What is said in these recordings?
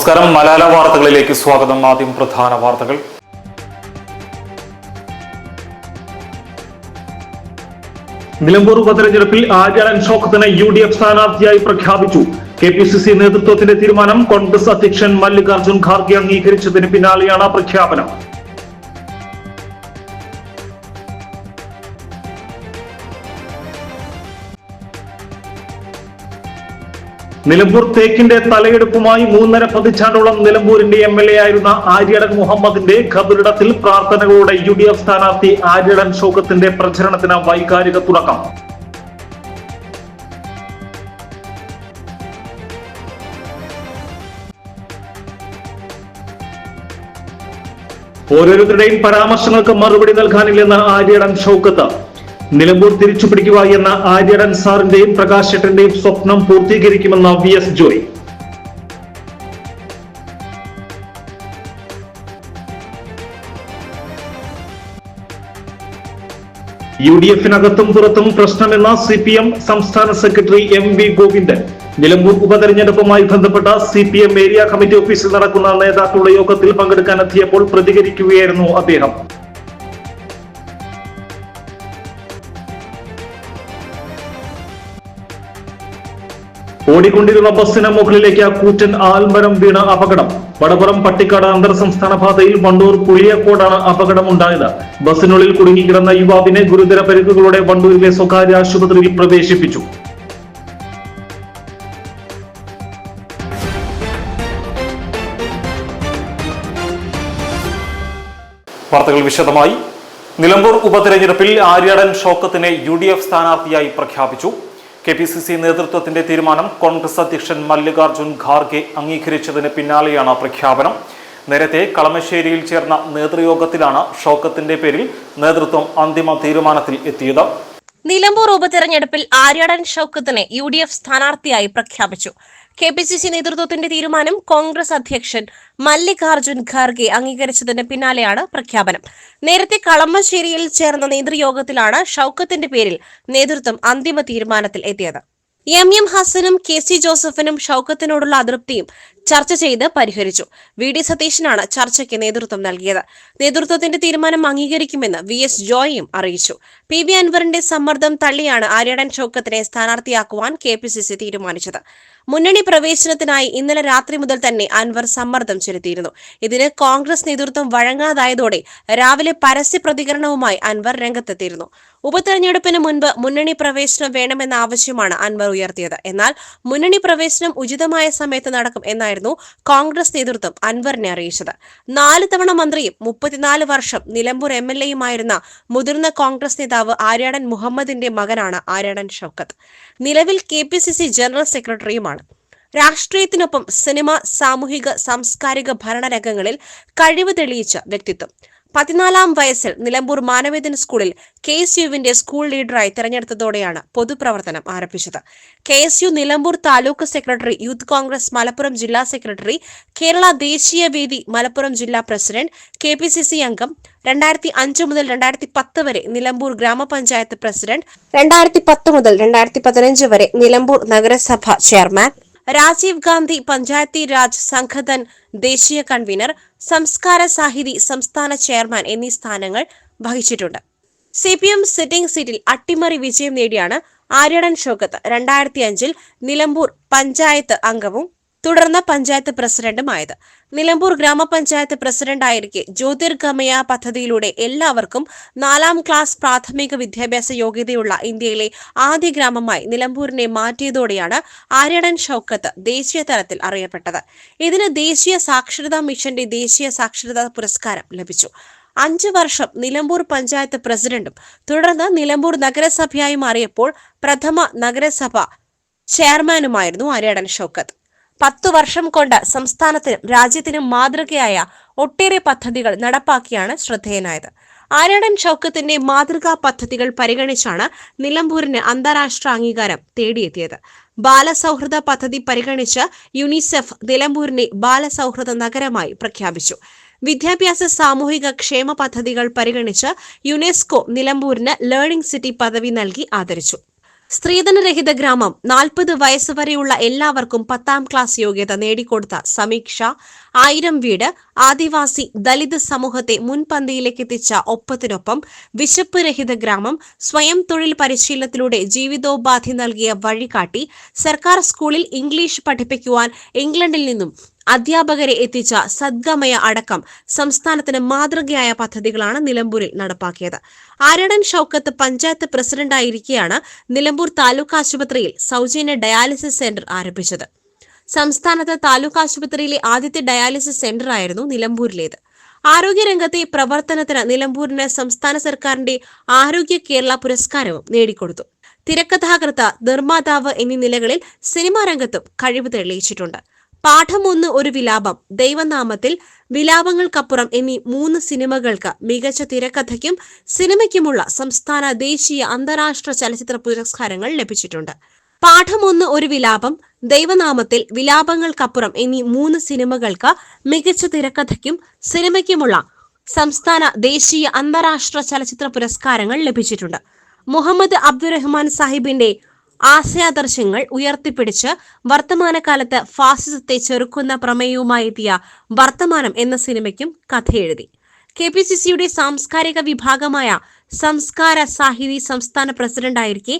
നമസ്കാരം. മലയാള വാർത്തകളിലേക്ക് സ്വാഗതം. ആദ്യം പ്രധാന വാർത്തകൾ. നിലമ്പൂർ ഉപതെരഞ്ഞെടുപ്പിൽ ആചാരൻ ഷോക്കത്തിനെ യു ഡി എഫ് സ്ഥാനാർത്ഥിയായി പ്രഖ്യാപിച്ചു. കെ പി സി സി നേതൃത്വത്തിന്റെ തീരുമാനം കോൺഗ്രസ് അധ്യക്ഷൻ മല്ലികാർജുൻ ഖാർഗെ അംഗീകരിച്ചതിന് പിന്നാലെയാണ് പ്രഖ്യാപനം. നിലമ്പൂർ തേക്കിന്റെ തലയെടുപ്പുമായി മൂന്നര പതിറ്റാണ്ടോളം നിലമ്പൂരിന്റെ എം എൽ എ ആയിരുന്ന ആര്യടൻ മുഹമ്മദിന്റെ ഖബറിടത്തിൽ പ്രാർത്ഥനകളോടെ യു ഡി എഫ് സ്ഥാനാർത്ഥി ആര്യടൻ ഷോക്കത്തിന്റെ പ്രചരണത്തിന് വൈകാരിക തുടക്കം. ഓരോരുത്തരുടെയും പരാമർശങ്ങൾക്ക് മറുപടി നൽകാനില്ലെന്ന് ആര്യടൻ ഷൗക്കത്ത് നിലമ്പൂർ തിരിച്ചു പിടിക്കുക എന്ന ആര്യടൻ സാറിന്റെയും പ്രകാശ് ഷെട്ടിന്റെയും സ്വപ്നം പൂർത്തീകരിക്കുമെന്ന V S Joy. U D എഫിനകത്തും പുറത്തും പ്രശ്നമെന്ന സി പി എം സംസ്ഥാന secretary M V Govindan. Nilambur ഉപതെരഞ്ഞെടുപ്പുമായി ബന്ധപ്പെട്ട C P M area committee ഓഫീസിൽ നടക്കുന്ന നേതാക്കളുടെ യോഗത്തിൽ പങ്കെടുക്കാനെത്തിയപ്പോൾ പ്രതികരിക്കുകയായിരുന്നു അദ്ദേഹം. ഓടിക്കൊണ്ടിരുന്ന ബസ്സിന് മുകളിലേക്ക് കൂറ്റൻ ആൽമരം വീണ അപകടം. വടപുറം പട്ടിക്കാട് അന്തർ സംസ്ഥാന പാതയിൽ വണ്ടൂർ പുളിയക്കോടാണ് അപകടം ഉണ്ടായത് ബസ്സിനുള്ളിൽ കുടുങ്ങിക്കിടന്ന യുവാവിനെ ഗുരുതര പരിക്കുകളോടെ വണ്ടൂരിലെ സ്വകാര്യ ആശുപത്രിയിൽ പ്രവേശിപ്പിച്ചു. വാർത്തകൾ വിശദമായി. നിലമ്പൂർ ഉപതെരഞ്ഞെടുപ്പിൽ ആര്യാടൻ ഷോക്കത്തിനെ യു ഡി എഫ് സ്ഥാനാർത്ഥിയായി പ്രഖ്യാപിച്ചു. കെ പി സി സി നേതൃത്വത്തിന്റെ തീരുമാനം കോൺഗ്രസ് അധ്യക്ഷൻ മല്ലികാർജുൻ ഖാർഗെ അംഗീകരിച്ചതിന് പിന്നാലെയാണ് പ്രഖ്യാപനം. നേരത്തെ കളമശ്ശേരിയിൽ ചേർന്ന നേതൃയോഗത്തിലാണ് ഷോക്കത്തിന്റെ പേരിൽ നേതൃത്വം അന്തിമ തീരുമാനത്തിൽ എത്തിയത്. നിലമ്പൂർ ഉപതെരഞ്ഞെടുപ്പിൽ ആര്യാടൻ ഷൌക്കത്തിനെ യു ഡി എഫ് സ്ഥാനാർത്ഥിയായി പ്രഖ്യാപിച്ചു. കെ പി സി സി നേതൃത്വത്തിന്റെ തീരുമാനം കോൺഗ്രസ് അധ്യക്ഷൻ മല്ലികാർജുൻ ഖാർഗെ അംഗീകരിച്ചതിന് പിന്നാലെയാണ് പ്രഖ്യാപനം. നേരത്തെ കളമശ്ശേരിയിൽ ചേർന്ന നേതൃയോഗത്തിലാണ് ഷൌക്കത്തിന്റെ പേരിൽ നേതൃത്വം അന്തിമ തീരുമാനത്തിൽ എത്തിയത്. എം എം ഹസനും കെ സി ജോസഫിനും ഷൌക്കത്തിനോടുള്ള അതൃപ്തിയും ചർച്ച ചെയ്ത് പരിഹരിച്ചു. വി ഡി സതീശനാണ് ചർച്ചയ്ക്ക് നേതൃത്വം നൽകിയത്. നേതൃത്വത്തിന്റെ തീരുമാനം അംഗീകരിക്കുമെന്ന് വി എസ് ജോയിയും അറിയിച്ചു. പി വി അൻവറിന്റെ സമ്മർദ്ദം തള്ളിയാണ് ആര്യടൻ ഷൌക്കത്തിനെ സ്ഥാനാർത്ഥിയാക്കുവാൻ കെ പി സി സി തീരുമാനിച്ചത്. മുന്നണി പ്രവേശനത്തിനായി ഇന്നലെ രാത്രി മുതൽ തന്നെ അൻവർ സമ്മർദ്ദം ചെലുത്തിയിരുന്നു. ഇതിന് കോൺഗ്രസ് നേതൃത്വം വഴങ്ങാതായതോടെ രാവിലെ പരസ്യ പ്രതികരണവുമായി അൻവർ രംഗത്തെത്തിയിരുന്നു. ഉപതെരഞ്ഞെടുപ്പിന് മുൻപ് മുന്നണി പ്രവേശനം വേണമെന്ന ആവശ്യമാണ് അൻവർ ഉയർത്തിയത്. എന്നാൽ മുന്നണി പ്രവേശനം ഉചിതമായ സമയത്ത് നടക്കും എന്നായിരുന്നു കോൺഗ്രസ് നേതൃത്വം അൻവറിനെ അറിയിച്ചത്. നാല് തവണ മന്ത്രിയും മുപ്പത്തിനാല് വർഷം നിലമ്പൂർ എം എൽ എയുമായിരുന്ന മുതിർന്ന കോൺഗ്രസ് നേതാവ് ആര്യാടൻ മുഹമ്മദിന്റെ മകനാണ് ആര്യാടൻ ഷൌക്കത്ത്. നിലവിൽ കെ ജനറൽ സെക്രട്ടറിയുമാണ്. രാഷ്ട്രീയത്തിനൊപ്പം സിനിമ സാമൂഹിക സാംസ്കാരിക ഭരണരംഗങ്ങളിൽ കഴിവ് തെളിയിച്ച വ്യക്തിത്വം. പതിനാലാം വയസ്സിൽ നിലമ്പൂർ മാനവേദൻ സ്കൂളിൽ കെ എസ് യുവിന്റെ സ്കൂൾ ലീഡറായി തെരഞ്ഞെടുത്തതോടെയാണ് പൊതുപ്രവർത്തനം ആരംഭിച്ചത്. K S U Nilambur taluk secretary youth Congress Malappuram ജില്ലാ സെക്രട്ടറി കേരള ദേശീയ വേദി മലപ്പുറം ജില്ലാ president K P C C അംഗം രണ്ടായിരത്തി അഞ്ച് മുതൽ രണ്ടായിരത്തി പത്ത് വരെ നിലമ്പൂർ ഗ്രാമപഞ്ചായത്ത് പ്രസിഡന്റ് രണ്ടായിരത്തി പത്ത് മുതൽ രണ്ടായിരത്തി പതിനഞ്ച് വരെ നിലമ്പൂർ നഗരസഭ ചെയർമാൻ രാജീവ് ഗാന്ധി പഞ്ചായത്തി രാജ് സംഘതൻ ദേശീയ കൺവീനർ സംസ്കാര സാഹിതി സംസ്ഥാന ചെയർമാൻ എന്നീ സ്ഥാനങ്ങൾ വഹിച്ചിട്ടുണ്ട്. സി പി എം സിറ്റിംഗ് സീറ്റിൽ അട്ടിമറി വിജയം നേടിയാണ് ആര്യടൻ ഷോക്കത്ത് രണ്ടായിരത്തി അഞ്ചിൽ നിലമ്പൂർ പഞ്ചായത്ത് അംഗവും തുടർന്ന് പഞ്ചായത്ത് പ്രസിഡന്റുമായത്. നിലമ്പൂർ ഗ്രാമപഞ്ചായത്ത് പ്രസിഡന്റായിരിക്കെ ജ്യോതിർഗമയ പദ്ധതിയിലൂടെ എല്ലാവർക്കും നാലാം ക്ലാസ് പ്രാഥമിക വിദ്യാഭ്യാസ യോഗ്യതയുള്ള ഇന്ത്യയിലെ ആദ്യ ഗ്രാമമായി നിലമ്പൂരിനെ മാറ്റിയതോടെയാണ് ആര്യടൻ ഷൌക്കത്ത് ദേശീയ തലത്തിൽ അറിയപ്പെട്ടത്. ഇതിന് ദേശീയ സാക്ഷരതാ മിഷന്റെ ദേശീയ സാക്ഷരതാ പുരസ്കാരം ലഭിച്ചു. അഞ്ചു വർഷം നിലമ്പൂർ പഞ്ചായത്ത് പ്രസിഡന്റും തുടർന്ന് നിലമ്പൂർ നഗരസഭയായി മാറിയപ്പോൾ പ്രഥമ നഗരസഭ ചെയർമാനുമായിരുന്നു ആര്യടൻ ഷൌക്കത്ത്. പത്തു വർഷം കൊണ്ട് സംസ്ഥാനത്തിനും രാജ്യത്തിനും മാതൃകയായ ഒട്ടേറെ പദ്ധതികൾ നടപ്പാക്കിയാണ് ശ്രദ്ധേയനായത്. ആര്യടൻ ചൌക്കത്തിന്റെ മാതൃകാ പദ്ധതികൾ പരിഗണിച്ചാണ് നിലമ്പൂരിന് അന്താരാഷ്ട്ര അംഗീകാരം തേടിയെത്തിയത്. ബാലസൗഹൃദ പദ്ധതി പരിഗണിച്ച് യുനിസെഫ് നിലമ്പൂരിനെ ബാലസൗഹൃദ നഗരമായി പ്രഖ്യാപിച്ചു. വിദ്യാഭ്യാസ സാമൂഹിക ക്ഷേമ പദ്ധതികൾ പരിഗണിച്ച് യുനെസ്കോ നിലമ്പൂരിന് ലേണിംഗ് സിറ്റി പദവി നൽകി ആദരിച്ചു. സ്ത്രീധനരഹിത ഗ്രാമം നാൽപ്പത് വയസ്സുവരെയുള്ള എല്ലാവർക്കും പത്താം ക്ലാസ് യോഗ്യത നേടിക്കൊടുത്ത സമീക്ഷ. ആയിരം വീട് ആദിവാസി ദലിത് സമൂഹത്തെ മുൻപന്തിയിലേക്ക് എത്തിച്ച ഒപ്പത്തിനൊപ്പം വിശപ്പ് രഹിത ഗ്രാമം സ്വയം തൊഴിൽ പരിശീലനത്തിലൂടെ ജീവിതോപാധി നൽകിയ വഴികാട്ടി സർക്കാർ സ്കൂളിൽ ഇംഗ്ലീഷ് പഠിപ്പിക്കുവാൻ ഇംഗ്ലണ്ടിൽ നിന്നും അധ്യാപകരെ എത്തിച്ച സദ്ഗമയ അടക്കം സംസ്ഥാനത്തിന് മാതൃകയായ പദ്ധതികളാണ് നിലമ്പൂരിൽ നടപ്പാക്കിയത്. ആര്യടൻ ഷൌക്കത്ത് പഞ്ചായത്ത് പ്രസിഡന്റായിരിക്കെയാണ് നിലമ്പൂർ താലൂക്ക് ആശുപത്രിയിൽ സൗജന്യ ഡയാലിസിസ് സെന്റർ ആരംഭിച്ചത്. സംസ്ഥാനത്ത് താലൂക്ക് ആശുപത്രിയിലെ ആദ്യത്തെ ഡയാലിസിസ് സെന്റർ ആയിരുന്നു നിലമ്പൂരിലേത്. ആരോഗ്യരംഗത്തെ പ്രവർത്തനത്തിന് നിലമ്പൂരിന് സംസ്ഥാന സർക്കാരിന്റെ ആരോഗ്യ കേരള പുരസ്കാരവും നേടിക്കൊടുത്തു. തിരക്കഥാകൃത്ത് നിർമ്മാതാവ് എന്നീ നിലകളിൽ സിനിമാ രംഗത്തും കഴിവ് തെളിയിച്ചിട്ടുണ്ട്. പാഠം ഒന്ന് ഒരു വിലാപം. ദൈവനാമത്തിൽ വിലാപങ്ങൾക്കപ്പുറം എന്നീ മൂന്ന് സിനിമകൾക്ക് മികച്ച തിരക്കഥയ്ക്കും സിനിമയ്ക്കുമുള്ള സംസ്ഥാന ദേശീയ അന്താരാഷ്ട്ര ചലച്ചിത്ര പുരസ്കാരങ്ങൾ ലഭിച്ചിട്ടുണ്ട്. പാഠം ഒന്ന് ഒരു വിലാപം ദൈവനാമത്തിൽ വിലാപങ്ങൾക്കപ്പുറം എന്നീ മൂന്ന് സിനിമകൾക്ക് മികച്ച തിരക്കഥയ്ക്കും സിനിമയ്ക്കുമുള്ള സംസ്ഥാന ദേശീയ അന്താരാഷ്ട്ര ചലച്ചിത്ര പുരസ്കാരങ്ങൾ ലഭിച്ചിട്ടുണ്ട്. മുഹമ്മദ് അബ്ദുറഹ്മാൻ സാഹിബിന്റെ ആശയാദർശങ്ങൾ ഉയർത്തിപ്പിടിച്ച് വർത്തമാനകാലത്ത് ഫാസിസത്തെ ചെറുക്കുന്ന പ്രമേയവുമായെത്തിയ വർത്തമാനം എന്ന സിനിമയ്ക്കും കഥയെഴുതി. കെ പി സി സിയുടെ സാംസ്കാരിക വിഭാഗമായ സംസ്കാര സാഹിതി സംസ്ഥാന പ്രസിഡന്റായിരിക്കെ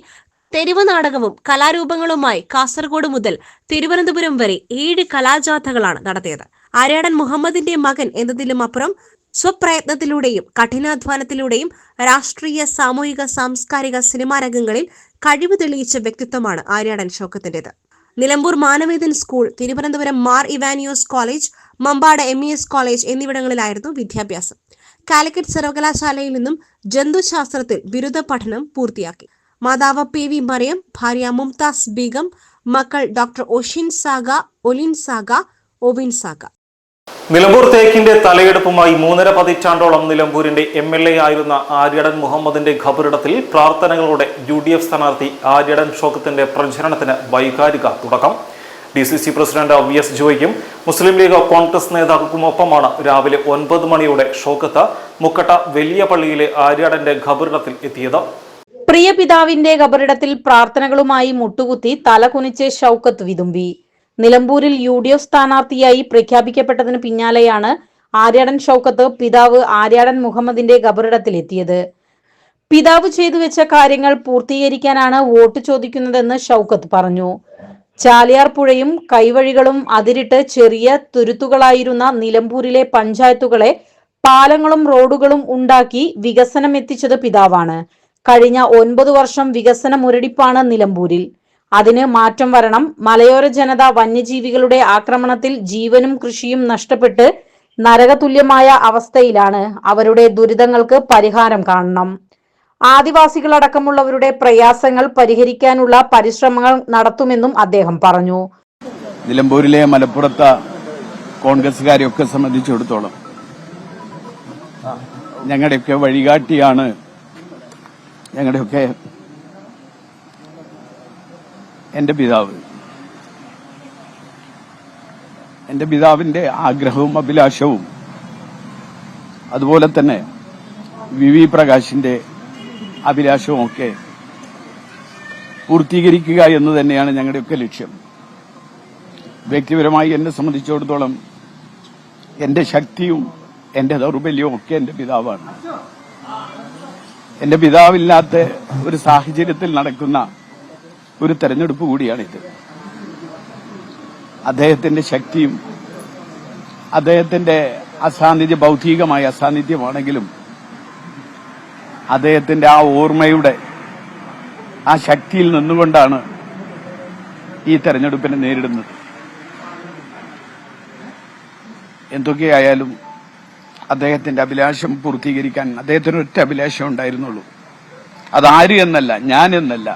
തെരുവ് നാടകവും കലാരൂപങ്ങളുമായി കാസർഗോഡ് മുതൽ തിരുവനന്തപുരം വരെ ഏഴ് കലാജാഥകളാണ് നടത്തിയത്. ആര്യാടൻ മുഹമ്മദിന്റെ മകൻ എന്നതിലും അപ്പുറം സ്വപ്രയത്നത്തിലൂടെയും കഠിനാധ്വാനത്തിലൂടെയും രാഷ്ട്രീയ സാമൂഹിക സാംസ്കാരിക സിനിമാ രംഗങ്ങളിൽ കഴിവ് തെളിയിച്ച വ്യക്തിത്വമാണ് Aryadan ഷൗക്കത്തിന്റേത് Nilambur Manavedan school Thiruvananthapuram Mar Ivanios college Mampad M E S college എന്നിവിടങ്ങളിലായിരുന്നു വിദ്യാഭ്യാസം. കാലിക്കറ്റ് സർവകലാശാലയിൽ നിന്നും ജന്തുശാസ്ത്രത്തിൽ ബിരുദ പഠനം പൂർത്തിയാക്കി. മാതാവ് പി വി മറിയം ഭാര്യ മുംതാസ് ബീഗം മക്കൾ ഡോക്ടർ ഒഷിൻ സാഗ ഒലിൻ സാഗ ഒവിൻ സാഗ. നിലമ്പൂർ തേക്കിന്റെ തലയെടുപ്പുമായി മൂന്നര പതിറ്റാണ്ടോളം നിലമ്പൂരിന്റെ എം എൽ എ ആയിരുന്ന ആര്യടൻ മുഹമ്മദിന്റെ ഖബറിടത്തിൽ പ്രാർത്ഥനകളോടെ യു ഡി എഫ് സ്ഥാനാർത്ഥി ആര്യടൻ ഷോക്കത്തിന്റെ പ്രചരണത്തിന് വൈകാരിക തുടക്കം. D C C president V S ജോയ്ക്കും മുസ്ലിം ലീഗ് കോൺഗ്രസ് നേതാക്കൾക്കുമൊപ്പമാണ് രാവിലെ ഒൻപത് മണിയോടെ ഷോക്കത്ത് മുക്കട്ട വലിയ പള്ളിയിലെ ആര്യാടന്റെ ഖബറിടത്തിൽ എത്തിയത്. പ്രിയ പിതാവിന്റെ ഖബറിടത്തിൽ പ്രാർത്ഥനകളുമായി മുട്ടുകുത്തി തലകുനിച്ച് ഷൗക്കത്ത് വിതുമ്പി. നിലമ്പൂരിൽ യു ഡി എഫ് സ്ഥാനാർത്ഥിയായി പ്രഖ്യാപിക്കപ്പെട്ടതിന് പിന്നാലെയാണ് ആര്യാടൻ ഷൗക്കത്ത് പിതാവ് ആര്യാടൻ മുഹമ്മദിന്റെ ഖബറിടത്തിലെത്തിയത്. പിതാവ് ചെയ്തു വെച്ച കാര്യങ്ങൾ പൂർത്തീകരിക്കാനാണ് വോട്ട് ചോദിക്കുന്നതെന്ന് ഷൗക്കത്ത് പറഞ്ഞു. ചാലിയാർ പുഴയും കൈവഴികളും അതിരിട്ട് ചെറിയ തുരുത്തുകളായിരുന്ന നിലമ്പൂരിലെ പഞ്ചായത്തുകളെ പാലങ്ങളും റോഡുകളും ഉണ്ടാക്കി വികസനം എത്തിച്ചത് പിതാവാണ്. കഴിഞ്ഞ ഒൻപത് വർഷം വികസന മുരടിപ്പാണ് നിലമ്പൂരിൽ. അതിന് മാറ്റം വരണം. മലയോര ജനത വന്യജീവികളുടെ ആക്രമണത്തിൽ ജീവനും കൃഷിയും നഷ്ടപ്പെട്ട് നരകതുല്യമായ അവസ്ഥയിലാണ് അവരുടെ ദുരിതങ്ങൾക്ക് പരിഹാരം കാണണം. ആദിവാസികളടക്കമുള്ളവരുടെ പ്രയാസങ്ങൾ പരിഹരിക്കാനുള്ള പരിശ്രമങ്ങൾ നടത്തുമെന്നും അദ്ദേഹം പറഞ്ഞു. നിലമ്പൂരിലെ മലപ്പുറത്തെ കോൺഗ്രസ്സുകാരെയൊക്കെ സംബന്ധിച്ചിടത്തോളം ഞങ്ങളുടെയൊക്കെ വഴികാട്ടിയാണ് ഞങ്ങളുടെയൊക്കെ എന്റെ പിതാവ്. എന്റെ പിതാവിന്റെ ആഗ്രഹവും അഭിലാഷവും. അതുപോലെ തന്നെ വി വി പ്രകാശിന്റെ അഭിലാഷവും ഒക്കെ പൂർത്തീകരിക്കുക എന്ന് തന്നെയാണ് ഞങ്ങളുടെയൊക്കെ ലക്ഷ്യം. വ്യക്തിപരമായി എന്നെ സംബന്ധിച്ചിടത്തോളം എന്റെ ശക്തിയും എന്റെ ദൗർബല്യവും ഒക്കെ എന്റെ പിതാവാണ്. എന്റെ പിതാവില്ലാത്ത ഒരു സാഹചര്യത്തിൽ നടക്കുന്ന ഒരു തെരഞ്ഞെടുപ്പ് കൂടിയാണിത് അദ്ദേഹത്തിന്റെ ശക്തിയും അദ്ദേഹത്തിന്റെ അസാന്നിധ്യ ഭൗതികമായ അസാന്നിധ്യമാണെങ്കിലും അദ്ദേഹത്തിന്റെ ആ ഓർമ്മയുടെ ആ ശക്തിയിൽ നിന്നുകൊണ്ടാണ് ഈ തെരഞ്ഞെടുപ്പിനെ നേരിടുന്നത്. എന്തൊക്കെയായാലും അദ്ദേഹത്തിന്റെ അഭിലാഷം പൂർത്തീകരിക്കാൻ അദ്ദേഹത്തിന് ഒറ്റ അഭിലാഷം ഉണ്ടായിരുന്നുള്ളൂ. അതാര് എന്നല്ല ഞാൻ എന്നല്ല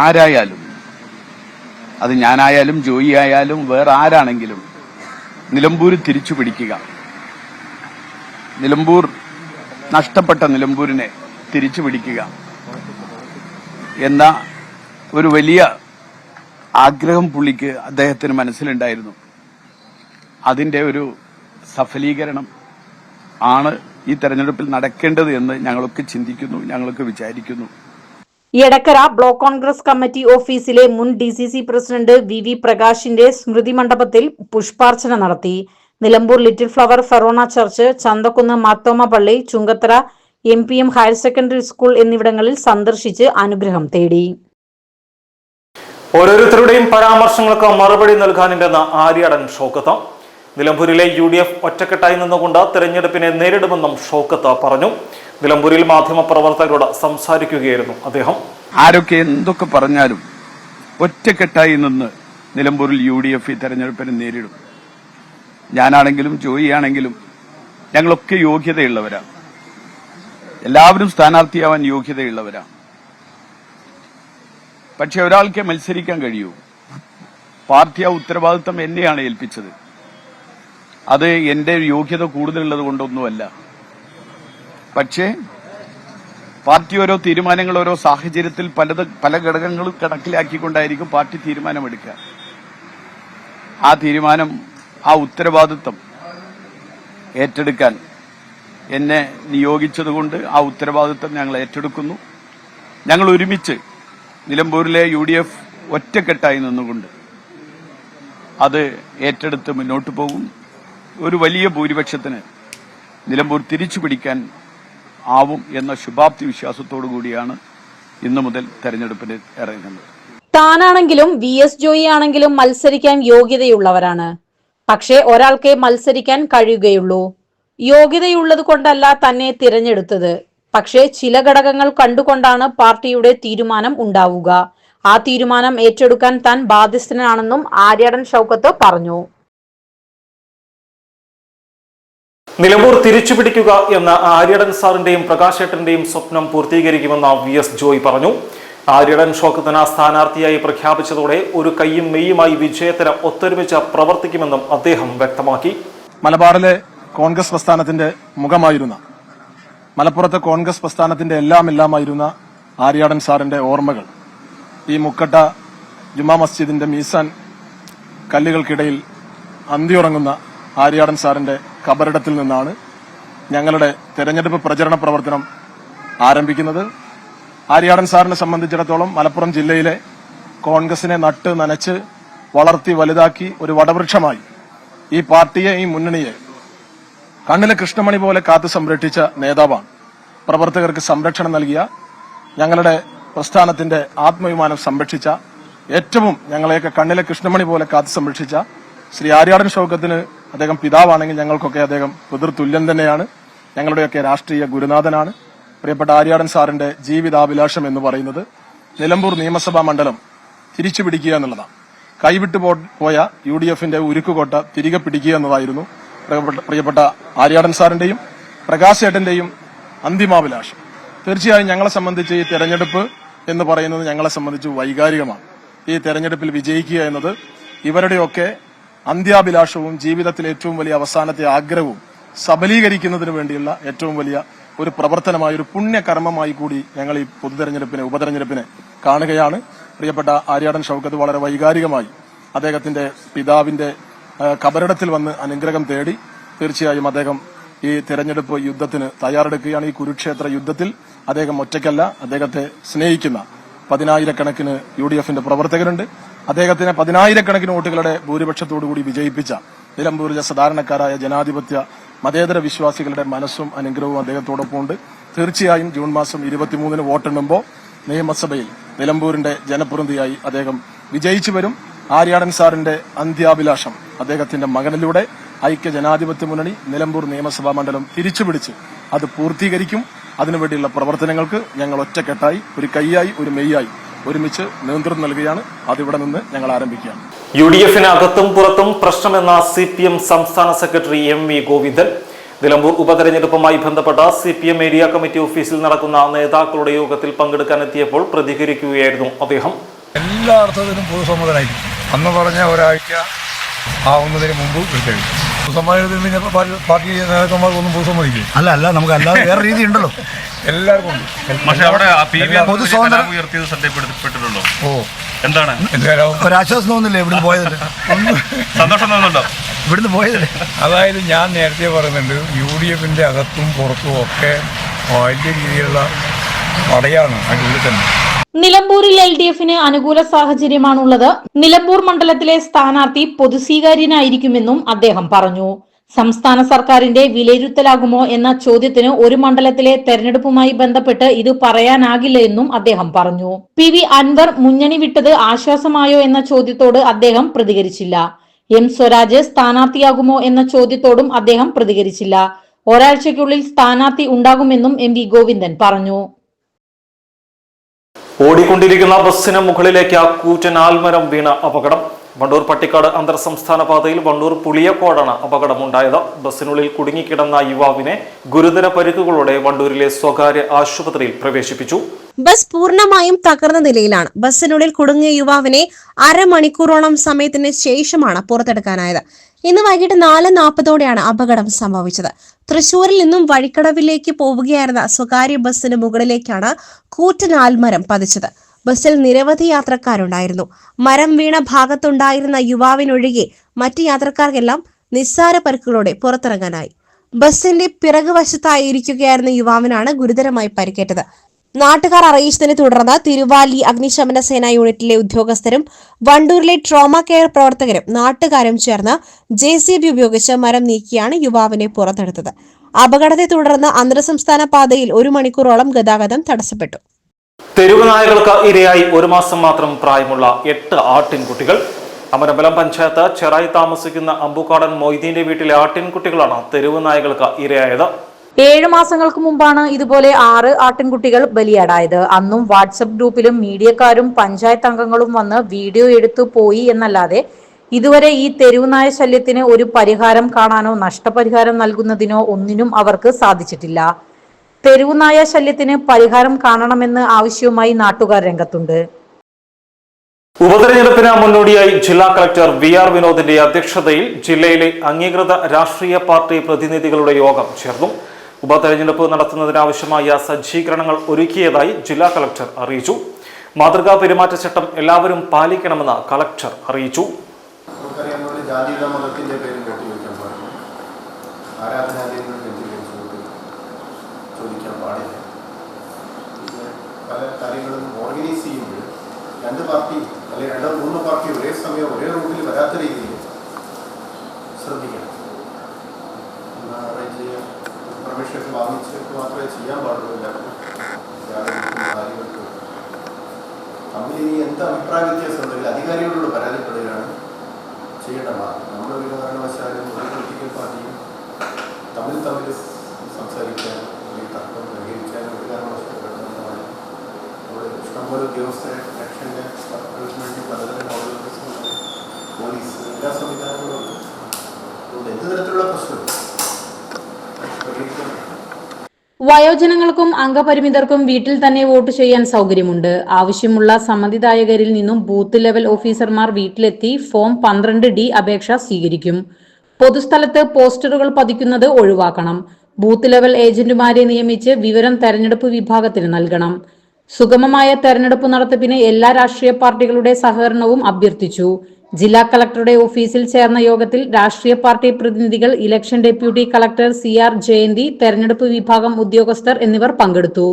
ആരായാലും അത് ഞാനായാലും ജോയി ആയാലും വേറെ ആരാണെങ്കിലും നിലമ്പൂർ തിരിച്ചു പിടിക്കുക. നിലമ്പൂർ നഷ്ടപ്പെട്ട നിലമ്പൂരിനെ തിരിച്ചു പിടിക്കുക. എന്ന ഒരു വലിയ ആഗ്രഹം പുള്ളിക്ക് അദ്ദേഹത്തിന് മനസ്സിലുണ്ടായിരുന്നു. അതിന്റെ ഒരു സഫലീകരണം ആണ് ഈ തെരഞ്ഞെടുപ്പിൽ നടക്കേണ്ടത് എന്ന് ഞങ്ങളൊക്കെ ചിന്തിക്കുന്നു ഞങ്ങളൊക്കെ വിചാരിക്കുന്നു. എടക്കര ബ്ലോക്ക് കോൺഗ്രസ് കമ്മിറ്റി ഓഫീസിലെ മുൻ D C C president V V പ്രകാശിന്റെ സ്മൃതി മണ്ഡപത്തിൽ പുഷ്പാർച്ചന നടത്തി. Nilambur little flower forane church Chanthakkunnu Mathoma പള്ളി Chungathara M P M higher secondary school എന്നിവിടങ്ങളിൽ സന്ദർശിച്ച് അനുഗ്രഹം തേടി. ഓരോരുത്തരുടെയും പരാമർശങ്ങൾക്ക് മറുപടി നൽകാനുണ്ടെന്ന് ആര്യാടൻ ഷൗക്കത്ത്. നിലമ്പൂരിലെ യു ഡി എഫ് ഒറ്റക്കെട്ടായി നിന്നുകൊണ്ട് തെരഞ്ഞെടുപ്പിനെ നേരിടുമെന്നും ഷോക്കത്ത് പറഞ്ഞു. നിലമ്പൂരിൽ മാധ്യമപ്രവർത്തകരോട് സംസാരിക്കുകയായിരുന്നു അദ്ദേഹം. ആരൊക്കെ എന്തൊക്കെ പറഞ്ഞാലും ഒറ്റക്കെട്ടായി നിന്ന് നിലമ്പൂരിൽ യു ഡി എഫ് ഈ തെരഞ്ഞെടുപ്പിനെ നേരിടും. ഞാനാണെങ്കിലും ജോയിയാണെങ്കിലും ഞങ്ങളൊക്കെ യോഗ്യതയുള്ളവരാ. എല്ലാവരും സ്ഥാനാർത്ഥിയാവാൻ യോഗ്യതയുള്ളവരാ. പക്ഷെ ഒരാൾക്കേ മത്സരിക്കാൻ കഴിയൂ. പാർട്ടി ആ ഉത്തരവാദിത്തം എന്നെയാണ് ഏൽപ്പിച്ചത്. അത് എന്റെ യോഗ്യത കൂടുതലുള്ളത് കൊണ്ടൊന്നുമല്ല. പക്ഷേ പാർട്ടി ഓരോ തീരുമാനങ്ങൾ ഓരോ സാഹചര്യത്തിൽ പലത് പല ഘടകങ്ങളും കണക്കിലാക്കിക്കൊണ്ടായിരിക്കും പാർട്ടി തീരുമാനമെടുക്കുക. ആ തീരുമാനം ആ ഉത്തരവാദിത്വം ഏറ്റെടുക്കാൻ എന്നെ നിയോഗിച്ചതുകൊണ്ട് ആ ഉത്തരവാദിത്വം ഞങ്ങൾ ഏറ്റെടുക്കുന്നു. ഞങ്ങൾ ഒരുമിച്ച് നിലമ്പൂരിലെ യു ഡി എഫ് ഒറ്റക്കെട്ടായി നിന്നുകൊണ്ട് അത് ഏറ്റെടുത്ത് മുന്നോട്ട് പോകും. ഒരു വലിയ ഭൂരിപക്ഷത്തിന് നിലമ്പൂർ തിരിച്ചു പിടിക്കാൻ ആവും എന്ന ശുഭാപ്തി വിശ്വാസത്തോടു കൂടിയാണ് ഇന്നു മുതൽ തെരഞ്ഞെടുപ്പിന് ഇറങ്ങുന്നത്. താനാണെങ്കിലും വി എസ് ജോയി ആണെങ്കിലും മത്സരിക്കാൻ യോഗ്യതയുള്ളവരാണ്. പക്ഷേ ഒരാൾക്കേ മത്സരിക്കാൻ കഴിയുകയുള്ളൂ. യോഗ്യതയുള്ളത് കൊണ്ടല്ല തന്നെ തിരഞ്ഞെടുത്തത്. പക്ഷേ ചില ഘടകങ്ങൾ കണ്ടുകൊണ്ടാണ് പാർട്ടിയുടെ തീരുമാനം ഉണ്ടാവുക. ആ തീരുമാനം ഏറ്റെടുക്കാൻ താൻ ബാധ്യസ്ഥനാണെന്നും ആര്യാടൻ ഷൗക്കത്ത് പറഞ്ഞു. നിലമ്പൂർ തിരിച്ചു പിടിക്കുക എന്ന ആര്യടൻ സാറിന്റെയും പ്രകാശേട്ടന്റെയും സ്വപ്നം പൂർത്തീകരിക്കുമെന്ന് വി എസ് ജോയ് പറഞ്ഞു. ആര്യടൻ ഷോക്കത്തിന് സ്ഥാനാർത്ഥിയായി പ്രഖ്യാപിച്ചതോടെ ഒരു കൈയും മെയ്യുമായി വിജയത്തിന് ഒത്തൊരുമിച്ച് പ്രവർത്തിക്കുമെന്നും അദ്ദേഹം വ്യക്തമാക്കി. മലബാറിലെ കോൺഗ്രസ് പ്രസ്ഥാനത്തിന്റെ മുഖമായിരുന്ന മലപ്പുറത്തെ കോൺഗ്രസ് പ്രസ്ഥാനത്തിന്റെ എല്ലാം എല്ലാമായിരുന്ന ആര്യാടൻ സാറിന്റെ ഓർമ്മകൾ ഈ മുക്കട്ട ജുമാ മസ്ജിദിന്റെ മീസാൻ കല്ലുകൾക്കിടയിൽ അന്തിയുറങ്ങുന്ന ആര്യാടൻ സാറിന്റെ കബറിടത്തിൽ നിന്നാണ് ഞങ്ങളുടെ തെരഞ്ഞെടുപ്പ് പ്രചരണ പ്രവർത്തനം ആരംഭിക്കുന്നത്. ആര്യാടൻ സാറിനെ സംബന്ധിച്ചിടത്തോളം മലപ്പുറം ജില്ലയിലെ കോൺഗ്രസിനെ നട്ട് നനച്ച് വളർത്തി വലുതാക്കി ഒരു വടവൃക്ഷമായി ഈ പാർട്ടിയെ ഈ മുന്നണിയെ കണ്ണിലെ കൃഷ്ണമണി പോലെ കാത്തു സംരക്ഷിച്ച നേതാവാണ്. പ്രവർത്തകർക്ക് സംരക്ഷണം നൽകിയ ഞങ്ങളുടെ പ്രസ്ഥാനത്തിന്റെ ആത്മവിമാനം സംരക്ഷിച്ച ഏറ്റവും ഞങ്ങളെയൊക്കെ കണ്ണിലെ കൃഷ്ണമണി പോലെ കാത്തു സംരക്ഷിച്ച ശ്രീ ആര്യാടൻ ഷൗക്കത്തിന് അദ്ദേഹം പിതാവാണെങ്കിൽ ഞങ്ങൾക്കൊക്കെ അദ്ദേഹം പിതൃതുല്യൻ തന്നെയാണ്. ഞങ്ങളുടെയൊക്കെ രാഷ്ട്രീയ ഗുരുനാഥനാണ്. പ്രിയപ്പെട്ട ആര്യാടൻ സാറിന്റെ ജീവിതാഭിലാഷം എന്ന് പറയുന്നത് നിലമ്പൂർ നിയമസഭാ മണ്ഡലം തിരിച്ചു പിടിക്കുക എന്നുള്ളതാണ്. കൈവിട്ടു പോയ യു ഡി എഫിന്റെ ഉരുക്കുകോട്ട തിരികെ പിടിക്കുക എന്നതായിരുന്നു പ്രിയപ്പെട്ട ആര്യാടൻ സാറിന്റെയും പ്രകാശ് ഏട്ടന്റെയും അന്തിമാഭിലാഷം. തീർച്ചയായും ഞങ്ങളെ സംബന്ധിച്ച് ഈ തെരഞ്ഞെടുപ്പ് എന്ന് പറയുന്നത് ഞങ്ങളെ സംബന്ധിച്ച് വൈകാരികമാണ്. ഈ തെരഞ്ഞെടുപ്പിൽ വിജയിക്കുക എന്നത് ഇവരുടെയൊക്കെ അന്ത്യാഭിലാഷവും ജീവിതത്തിലെ ഏറ്റവും വലിയ അവസാനത്തെ ആഗ്രഹവും സബലീകരിക്കുന്നതിന് വേണ്ടിയുള്ള ഏറ്റവും വലിയ ഒരു പ്രവർത്തനമായി ഒരു പുണ്യകർമ്മമായി കൂടി ഞങ്ങൾ ഈ പൊതുതെരഞ്ഞെടുപ്പിനെ ഉപതെരഞ്ഞെടുപ്പിനെ കാണുകയാണ്. പ്രിയപ്പെട്ട ആര്യാടൻ ഷൗക്കത്ത് വളരെ വൈകാരികമായി അദ്ദേഹത്തിന്റെ പിതാവിന്റെ കബറിടത്തിൽ വന്ന് അനുഗ്രഹം തേടി തീർച്ചയായും അദ്ദേഹം ഈ തെരഞ്ഞെടുപ്പ് യുദ്ധത്തിന് തയ്യാറെടുക്കുകയാണ്. ഈ കുരുക്ഷേത്ര യുദ്ധത്തിൽ അദ്ദേഹം ഒറ്റയ്ക്കല്ല അദ്ദേഹത്തെ സ്നേഹിക്കുന്ന പതിനായിരക്കണക്കിന് യു ഡി എഫിന്റെ പ്രവർത്തകരുണ്ട്. അദ്ദേഹത്തിനെ പതിനായിരക്കണക്കിന് വോട്ടുകളുടെ ഭൂരിപക്ഷത്തോടുകൂടി വിജയിപ്പിച്ച നിലമ്പൂരിലെ സാധാരണക്കാരായ ജനാധിപത്യ മതേതര വിശ്വാസികളുടെ മനസ്സും അനുഗ്രഹവും അദ്ദേഹത്തോടൊപ്പം ഉണ്ട് തീർച്ചയായും ജൂൺ മാസം ഇരുപത്തിമൂന്നിന് വോട്ടെണ്ണുമ്പോൾ നിയമസഭയിൽ നിലമ്പൂരിന്റെ ജനപ്രതിനിധിയായി അദ്ദേഹം വിജയിച്ചു വരും. ആര്യാടൻ സാറിന്റെ അന്ത്യാഭിലാഷം അദ്ദേഹത്തിന്റെ മകനിലൂടെ ഐക്യ ജനാധിപത്യ മുന്നണി നിലമ്പൂർ നിയമസഭാ മണ്ഡലം തിരിച്ചുപിടിച്ച് അത് പൂർത്തീകരിക്കും. അതിനുവേണ്ടിയുള്ള പ്രവർത്തനങ്ങൾക്ക് ഞങ്ങൾ ഒറ്റക്കെട്ടായി ഒരു കൈയായി ഒരു മെയ്യായി ഒരുമിച്ച് നേതൃത്വം നൽകുകയാണ്. അതിവിടെ നിന്ന് ഞങ്ങൾ ആരംഭിക്കുകയാണ് യു ഡി എഫിന് അകത്തും പുറത്തും പ്രശ്നമെന്ന സി പി എം സംസ്ഥാന secretary M V Govindan. Nilambur ഉപതെരഞ്ഞെടുപ്പുമായി ബന്ധപ്പെട്ട C P M area committee ഓഫീസിൽ നടക്കുന്ന നേതാക്കളുടെ യോഗത്തിൽ പങ്കെടുക്കാനെത്തിയപ്പോൾ പ്രതികരിക്കുകയായിരുന്നു അദ്ദേഹം. എല്ലാ അർത്ഥത്തിലും പൊതുസമ്മതനായിരിക്കും. അന്ന് പറഞ്ഞ ഒരാഴ്ച ആവുന്നതിന് മുമ്പ് പിന്നെ പാർട്ടി- പാർട്ടി നേതാക്കന്മാർക്കൊന്നും പൊതുസമ്മതിക്കും അല്ല അല്ല നമുക്ക് അല്ലാതെ വേറെ രീതി ഉണ്ടല്ലോ. എല്ലാവർക്കും ഉണ്ട്. പക്ഷെ അവിടെ ആ പി വി എല്ലാ- പൊതു സ്വാതന്ത്ര്യം- ഉയർത്തിയത് ശ്രദ്ധപ്പെട്ടിട്ടുണ്ടോ ഓ. എന്താണ്? ഒരാശ്വാസം തോന്നില്ലേ ഇവിടുന്ന് പോയതല്ലേ സന്തോഷം തോന്നുന്നുണ്ടോ? ഇവിടുന്ന് പോയതല്ലേ അതായത് ഞാൻ നേരത്തെ പറയുന്നുണ്ട് യു ഡി എഫിന്റെ അകത്തും പുറത്തും ഒക്കെ വലിയ രീതിയിലുള്ള പടയാണ് അതിന്റെ ഉള്ളിൽ തന്നെ. നിലമ്പൂരിൽ എൽ ഡി എഫിന് അനുകൂല സാഹചര്യമാണുള്ളത്. നിലമ്പൂർ മണ്ഡലത്തിലെ സ്ഥാനാർത്ഥി പൊതുസ്വീകാര്യനായിരിക്കുമെന്നും അദ്ദേഹം പറഞ്ഞു. സംസ്ഥാന സർക്കാരിന്റെ വിലയിരുത്തലാകുമോ എന്ന ചോദ്യത്തിന് ഒരു മണ്ഡലത്തിലെ തെരഞ്ഞെടുപ്പുമായി ബന്ധപ്പെട്ട് ഇത് പറയാനാകില്ല എന്നും അദ്ദേഹം പറഞ്ഞു. പി വി അൻവർ മുന്നണി വിട്ടത് ആശ്വാസമായോ എന്ന ചോദ്യത്തോട് അദ്ദേഹം പ്രതികരിച്ചില്ല. എം സ്വരാജ് സ്ഥാനാർത്ഥിയാകുമോ എന്ന ചോദ്യത്തോടും അദ്ദേഹം പ്രതികരിച്ചില്ല. ഒരാഴ്ചയ്ക്കുള്ളിൽ സ്ഥാനാർത്ഥി ഉണ്ടാകുമെന്നും എം വി ഗോവിന്ദൻ പറഞ്ഞു. ഓടിക്കൊണ്ടിരിക്കുന്ന ബസ്സിന് മുകളിലേക്ക് ആ കൂറ്റൻ ആൽമരം വീണ അപകടം. വണ്ടൂർ പട്ടിക്കാട് അന്തർ സംസ്ഥാന പാതയിൽ വണ്ടൂർ പുളിയക്കോടാണ് അപകടമുണ്ടായത്. ബസ്സിനുള്ളിൽ കുടുങ്ങിക്കിടന്ന യുവാവിനെ ഗുരുതര പരിക്കുകളോടെ വണ്ടൂരിലെ സ്വകാര്യ ആശുപത്രിയിൽ പ്രവേശിപ്പിച്ചു. ബസ് പൂർണമായും തകർന്ന നിലയിലാണ്. ബസ്സിനുള്ളിൽ കുടുങ്ങിയ യുവാവിനെ അരമണിക്കൂറോളം സമയത്തിന് ശേഷമാണ് പുറത്തെടുക്കാനായത്. ഇന്ന് വൈകിട്ട് നാല് നാൽപ്പതോടെയാണ് അപകടം സംഭവിച്ചത്. തൃശൂരിൽ നിന്നും വഴിക്കടവിലേക്ക് പോവുകയായിരുന്ന സ്വകാര്യ ബസ്സിന് മുകളിലേക്കാണ് കൂറ്റൻ ആൽമരം പതിച്ചത്. ബസ്സിൽ നിരവധി യാത്രക്കാരുണ്ടായിരുന്നു. മരം വീണ ഭാഗത്തുണ്ടായിരുന്ന യുവാവിനൊഴികെ മറ്റ് യാത്രക്കാർക്കെല്ലാം നിസ്സാര പരിക്കുകളോടെ പുറത്തിറങ്ങാനായി. ബസ്സിന്റെ പിറകുവശത്തായി ഇരിക്കുകയായിരുന്ന യുവാവിനാണ് ഗുരുതരമായി പരിക്കേറ്റത്. നാട്ടുകാർ അറിയിച്ചതിനെ തുടർന്ന് തിരുവാലി അഗ്നിശമന സേനാ യൂണിറ്റിലെ ഉദ്യോഗസ്ഥരും വണ്ടൂരിലെ ട്രോമ കെയർ പ്രവർത്തകരും നാട്ടുകാരും ചേർന്ന് ജെ സി ബി ഉപയോഗിച്ച് മരം നീക്കിയാണ് യുവാവിനെ പുറത്തെടുത്തത്. അപകടത്തെ തുടർന്ന് അന്തർസംസ്ഥാന പാതയിൽ ഒരു മണിക്കൂറോളം ഗതാഗതം തടസ്സപ്പെട്ടു. തെരുവ് നായകൾക്ക് ഇരയായി ഒരു മാസം മാത്രം പ്രായമുള്ള എട്ട് ആട്ടിൻകുട്ടികൾ. അമരമ്പലം പഞ്ചായത്ത് ചെറായി താമസിക്കുന്ന അമ്പുക്കാടൻ മൊയ്തീന്റെ വീട്ടിലെ ആട്ടിൻകുട്ടികളാണ് തെരുവ് നായകൾക്ക് ഇരയായത്. ഏഴ് മാസങ്ങൾക്ക് മുമ്പാണ് ഇതുപോലെ ആറ് ആട്ടിൻകുട്ടികൾ ബലിയാടായത്. അന്നും വാട്സപ്പ് ഗ്രൂപ്പിലും മീഡിയക്കാരും പഞ്ചായത്ത് അംഗങ്ങളും വന്ന് വീഡിയോ എടുത്തു പോയി എന്നല്ലാതെ ഇതുവരെ ഈ തെരുവുനായ ശല്യത്തിന് ഒരു പരിഹാരം കാണാനോ നഷ്ടപരിഹാരം നൽകുന്നതിനോ ഒന്നിനും അവർക്ക് സാധിച്ചിട്ടില്ല. തെരുവുനായ ശല്യത്തിന് പരിഹാരം കാണണമെന്ന് ആവശ്യവുമായി നാട്ടുകാർ രംഗത്തുണ്ട്. ഉപതെരഞ്ഞെടുപ്പിന് മുന്നോടിയായി ജില്ലാ കളക്ടർ വി ആർ വിനോദിന്റെ അധ്യക്ഷതയിൽ ജില്ലയിലെ അംഗീകൃത രാഷ്ട്രീയ പാർട്ടി പ്രതിനിധികളുടെ യോഗം ചേർന്നു. ഉപതെരഞ്ഞെടുപ്പ് നടത്തുന്നതിനാവശ്യമായ സജ്ജീകരണങ്ങൾ ഒരുക്കിയതായി ജില്ലാ കളക്ടർ അറിയിച്ചു. മാതൃകാ പെരുമാറ്റച്ചട്ടം എല്ലാവരും പാലിക്കണമെന്ന് കളക്ടർ അറിയിച്ചു. രണ്ട് പാർട്ടി അല്ലെങ്കിൽ രണ്ടോ മൂന്ന് പാർട്ടി ഒരേ സമയം ഒരേ റൂട്ടിൽ വരാത്ത രീതിയിൽ ശ്രദ്ധിക്കണം. പെർമിഷൻ വാങ്ങിച്ചിട്ട് മാത്രമേ ചെയ്യാൻ പാടുള്ളൂ തമ്മിൽ ഇനി എന്ത് അഭിപ്രായ വ്യത്യാസം ഉണ്ടെങ്കിൽ അധികാരികളോട് പരാതിപ്പെടുകയാണ് ചെയ്യേണ്ട മാർഗം നമ്മളൊരു കാരണവശാലും ഒരു പൊളിറ്റിക്കൽ പാർട്ടിയും തമ്മിൽ തമ്മിൽ സംസാരിക്കാൻ അല്ലെങ്കിൽ തർക്കം പരിഹരിക്കാൻ ഒരു കാരണവശാലും നമ്മൾ ഇഷ്ടംപോലെ ഉദ്യോഗസ്ഥരെ ഇലക്ഷന്റെ വേണ്ടി പലതരം പോലീസ് എല്ലാ സംവിധാനങ്ങളും ഉണ്ട് അതുകൊണ്ട് എന്ത് തരത്തിലുള്ള പ്രശ്നവും പരിഹരിക്കാൻ വയോജനങ്ങൾക്കും അംഗപരിമിതർക്കും വീട്ടിൽ തന്നെ വോട്ട് ചെയ്യാൻ സൗകര്യമുണ്ട്. ആവശ്യമുള്ള സമ്മതിദായകരിൽ നിന്നും ബൂത്ത് ലെവൽ ഓഫീസർമാർ വീട്ടിലെത്തി ഫോം പന്ത്രണ്ട് ഡി അപേക്ഷ സ്വീകരിക്കും. പൊതുസ്ഥലത്ത് പോസ്റ്ററുകൾ പതിക്കുന്നത് ഒഴിവാക്കണം. ബൂത്ത് ലെവൽ ഏജന്റുമാരെ നിയമിച്ച് വിവരം തെരഞ്ഞെടുപ്പ് വിഭാഗത്തിന് നൽകണം. സുഗമമായ തെരഞ്ഞെടുപ്പ് നടത്തിപ്പിന് എല്ലാ രാഷ്ട്രീയ പാർട്ടികളുടെ സഹകരണവും അഭ്യർത്ഥിച്ചു. ജില്ലാ കളക്ടറുടെ ഓഫീസിൽ ചേർന്ന യോഗത്തിൽ രാഷ്ട്രീയ പാർട്ടി പ്രതിനിധികൾ election deputy collector C R Jayanthi തെരഞ്ഞെടുപ്പ് വിഭാഗം ഉദ്യോഗസ്ഥർ എന്നിവർ പങ്കെടുത്തു.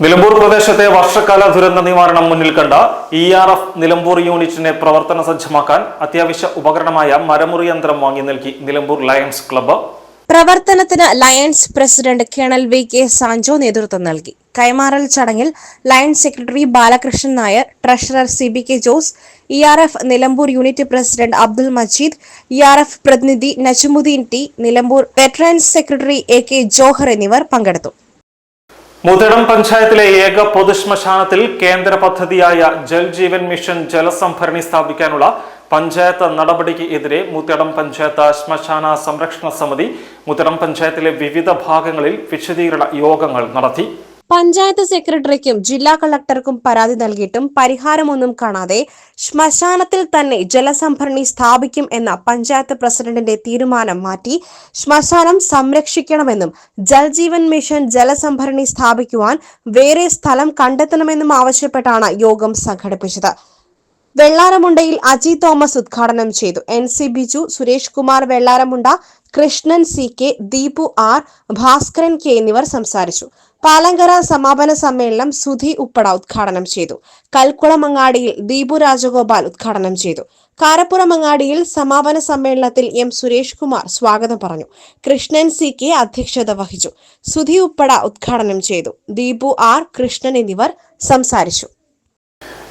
നിലമ്പൂർ പ്രദേശത്തെ വർഷകാല ദുരന്ത നിവാരണം മുന്നിൽ കണ്ട ഇ ആർ എഫ് നിലമ്പൂർ യൂണിറ്റിനെ പ്രവർത്തന സജ്ജമാക്കാൻ അത്യാവശ്യ ഉപകരണമായ മരമുറി യന്ത്രം വാങ്ങി നൽകി നിലമ്പൂർ ലയൺസ് ക്ലബ്ബ് പ്രവർത്തനത്തിന് lions president colonel V K Sancho നേതൃത്വം നൽകി. കൈമാറൽ ചടങ്ങിൽ lions secretary Balakrishnan Nair treasurer C B K Jose E R F Nilambur unit president Abdul Majeed E R F പ്രതിനിധി Najmuddeen T Nilambur veterans secretary A K Johar എന്നിവർ പങ്കെടുത്തു. മുതടം പഞ്ചായത്തിലെ ഏക പൊതുശ്മശാനത്തിൽ കേന്ദ്ര പദ്ധതിയായ ജൽ ജീവൻ മിഷൻ ജലസംഭരണി സ്ഥാപിക്കാനുള്ള പഞ്ചായത്ത് നടപടിക്ക് എതിരെ മുത്തടം പഞ്ചായത്ത് ശ്മശാന സംരക്ഷണ സമിതി മുത്തടം പഞ്ചായത്തിലെ വിവിധ ഭാഗങ്ങളിൽ വിശദീകരണ യോഗങ്ങൾ നടത്തി. പഞ്ചായത്ത് സെക്രട്ടറിക്കും ജില്ലാ കളക്ടർക്കും പരാതി നൽകിയിട്ടും പരിഹാരമൊന്നും കാണാതെ ശ്മശാനത്തിൽ തന്നെ ജലസംഭരണി സ്ഥാപിക്കും എന്ന പഞ്ചായത്ത് പ്രസിഡന്റിന്റെ തീരുമാനം മാറ്റി ശ്മശാനം സംരക്ഷിക്കണമെന്നും ജൽജീവൻ മിഷൻ ജലസംഭരണി സ്ഥാപിക്കുവാൻ വേറെ സ്ഥലം കണ്ടെത്തണമെന്നും ആവശ്യപ്പെട്ടാണ് യോഗം സംഘടിപ്പിച്ചത്. വെള്ളാരമുണ്ടയിൽ അജി തോമസ് ഉദ്ഘാടനം ചെയ്തു. N C Biju Suresh Kumar Vellaramunda Krishnan C K Deepu R Bhaskaran K എന്നിവർ സംസാരിച്ചു. പാലങ്കര സമാപന സമ്മേളനം സുധി ഉപ്പട ഉദ്ഘാടനം ചെയ്തു. കൽക്കുളം അങ്ങാടിയിൽ ദീപു രാജഗോപാൽ ഉദ്ഘാടനം ചെയ്തു. കാരപ്പുറം അങ്ങാടിയിൽ സമാപന സമ്മേളനത്തിൽ എം സുരേഷ് കുമാർ സ്വാഗതം പറഞ്ഞു. കൃഷ്ണൻ സി കെ അധ്യക്ഷത വഹിച്ചു. സുധി ഉപ്പട ഉദ്ഘാടനം ചെയ്തു. ദീപു ആർ കൃഷ്ണൻ എന്നിവർ സംസാരിച്ചു.